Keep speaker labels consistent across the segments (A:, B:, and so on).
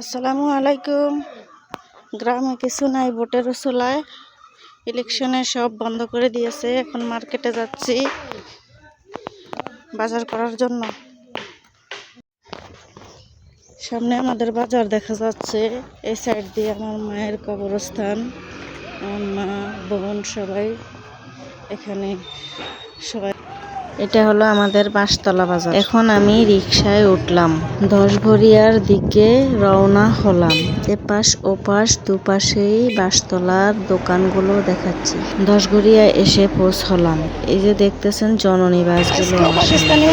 A: আসসালামু আলাইকুম। গ্রামে কিছু নাই, ভোটের চুলায়। ইলেকশনে সব বন্ধ করে দিয়েছে, এখন মার্কেটে যাচ্ছি বাজার করার জন্য। সামনে আমাদের বাজার দেখা যাচ্ছে, এই সাইড দিয়ে আমার মায়ের কবরস্থান, আমার মা, বোন সবাই এখানে সবাই এটা হলো আমাদের বাঁশতলা বাজার। এখন আমি রিক্সায় উঠলাম। দশভরিয়ার দিকে রওনা হলাম। এপাশ ওপাশ দুপাশেই বাঁশতলার দোকানগুলো দেখাচ্ছি। দশঘরিয়া এসে পৌঁছলাম। এই যে দেখতেছেন জননী বাসগুলো। পাকিস্তানি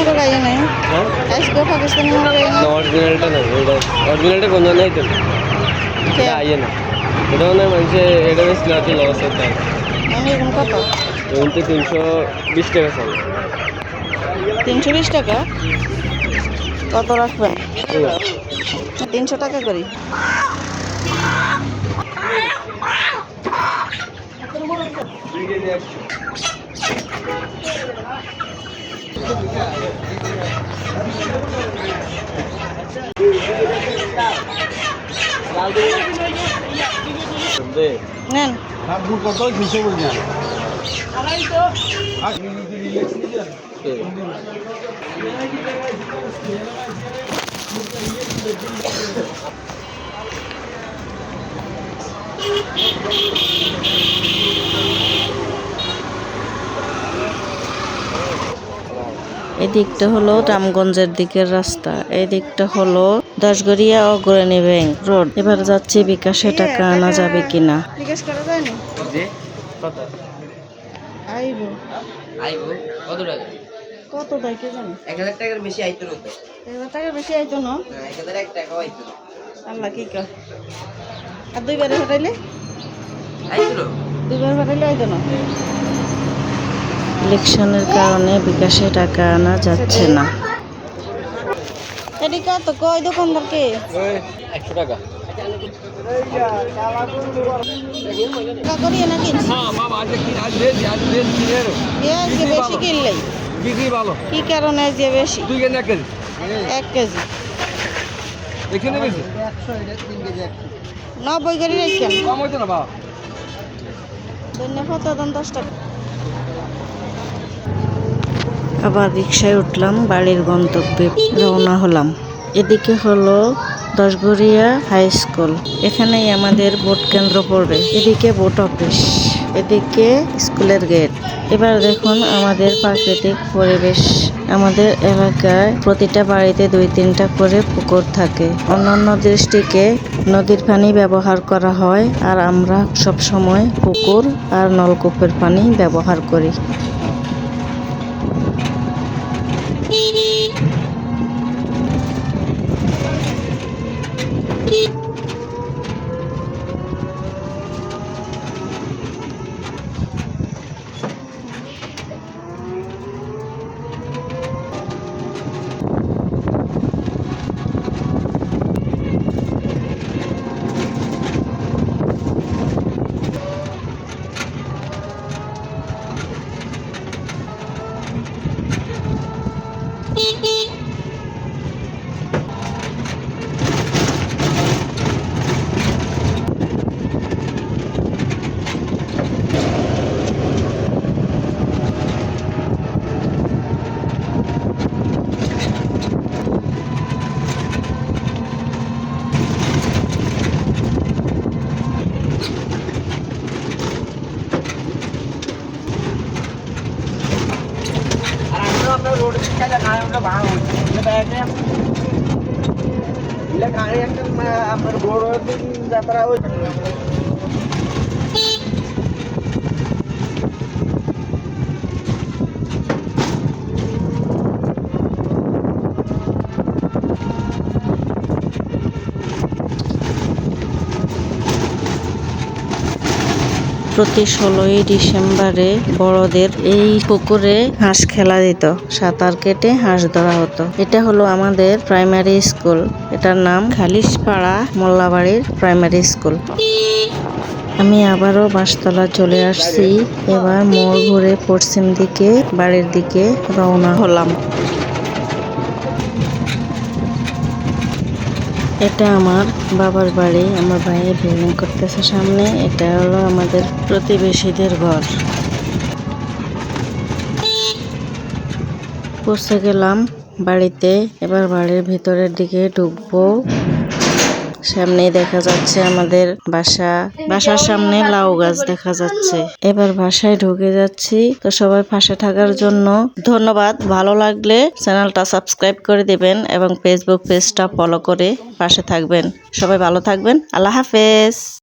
A: কত
B: তো তিনশো বিশ টাকা চাল।
A: তিনশো বিশ টাকা? কত রাখবেন? তিনশো টাকা। করি। নেন। এদিকটা হলো রামগঞ্জের দিকের রাস্তা। এদিকটা দিকটা হলো দশগড়িয়া অগ্রণী ব্যাংক রোড। এবার যাচ্ছি বিকাশে টাকা আনা যাবে কিনা। বিকাশ করা আইব।
C: আইবো? কত টাকা?
A: কত টাকা কে জানি?
C: এক হাজার টাকার বেশি আইতো না তো।
A: এক হাজার টাকার বেশি আইতো না?
C: না, এক হাজার এক টাকাও আইতো না।
A: আল্লাহ কি কর আর দুইবারে হটাইলে
C: আইতো
A: দুইবার হটাইলে আইতো না? ইলেকশনের কারণে বিকাশে টাকা আনা যাচ্ছে না। এদিকে তো কয় দোকানদারকে
B: একশো টাকা।
A: টাকা করিয়ে না কিনছি
B: হ্যাঁ
A: আজকে বেশি কিনলেই
B: বিক্রি ভালো।
A: কি কারণে আজকে বেশি?
B: দুই কেজি এক কেজি।
A: এক নব্বই করে রেখেন
B: কম হইতো না বাবা।
A: ধন্যবাদ দাম দশ টাকা। আবার রিক্সায় উঠলাম, বাড়ির গন্তব্যে রওনা হলাম। এদিকে হলো দশগড়িয়া হাই স্কুল এখানেই আমাদের ভোট কেন্দ্র পড়বে। এদিকে ভোট অফিস এদিকে স্কুলের গেট এবার দেখুন আমাদের প্রাকৃতিক পরিবেশ। আমাদের এলাকায় প্রতিটা বাড়িতে দুই তিনটা করে পুকুর থাকে। অন্যান্য দৃষ্টিকে নদীর পানি ব্যবহার করা হয়, আর আমরা সব সময় পুকুর আর নলকূপের পানি ব্যবহার করি।
C: আর আমরা ഓടിച്ചിട്ടല്ല കാണുമ്പോൾ വാങ്ങും പിന്നെ ബാറ്ററി ഇല്ല കാണുക അമ്പത് ബോർഡ് അത്ര
A: প্রতি ষোলোই ডিসেম্বরে বড়দের এই পুকুরে হাঁস খেলা দিত। সাঁতার কেটে হাঁস ধরা হতো। এটা হলো আমাদের প্রাইমারি স্কুল এটার নাম খালিশপাড়া মোল্লাবাড়ির প্রাইমারি স্কুল আমি আবারও বাঁশতলা চলে আসছি। এবার মোড় ঘুরে পশ্চিম দিকে, বাড়ির দিকে রওনা হলাম। এটা আমার বাবার বাড়ি, আমার ভাইয়ের বিল্ডিং করতেছে সামনে। এটা হলো আমাদের প্রতিবেশীদের ঘর। পৌঁছে গেলাম বাড়িতে। এবার বাড়ির ভিতরের দিকে ঢুকবো। সামনেই দেখা যাচ্ছে আমাদের বাসা। বাসার সামনে লাউ গাছ দেখা যাচ্ছে। এবার বাসায় ঢুকে যাচ্ছি। তো সবাই পাশে থাকার জন্য ধন্যবাদ। ভালো লাগলে চ্যানেলটা সাবস্ক্রাইব করে দেবেন এবং ফেসবুক পেজটা ফলো করে পাশে থাকবেন। সবাই ভালো থাকবেন। আল্লাহ হাফেজ।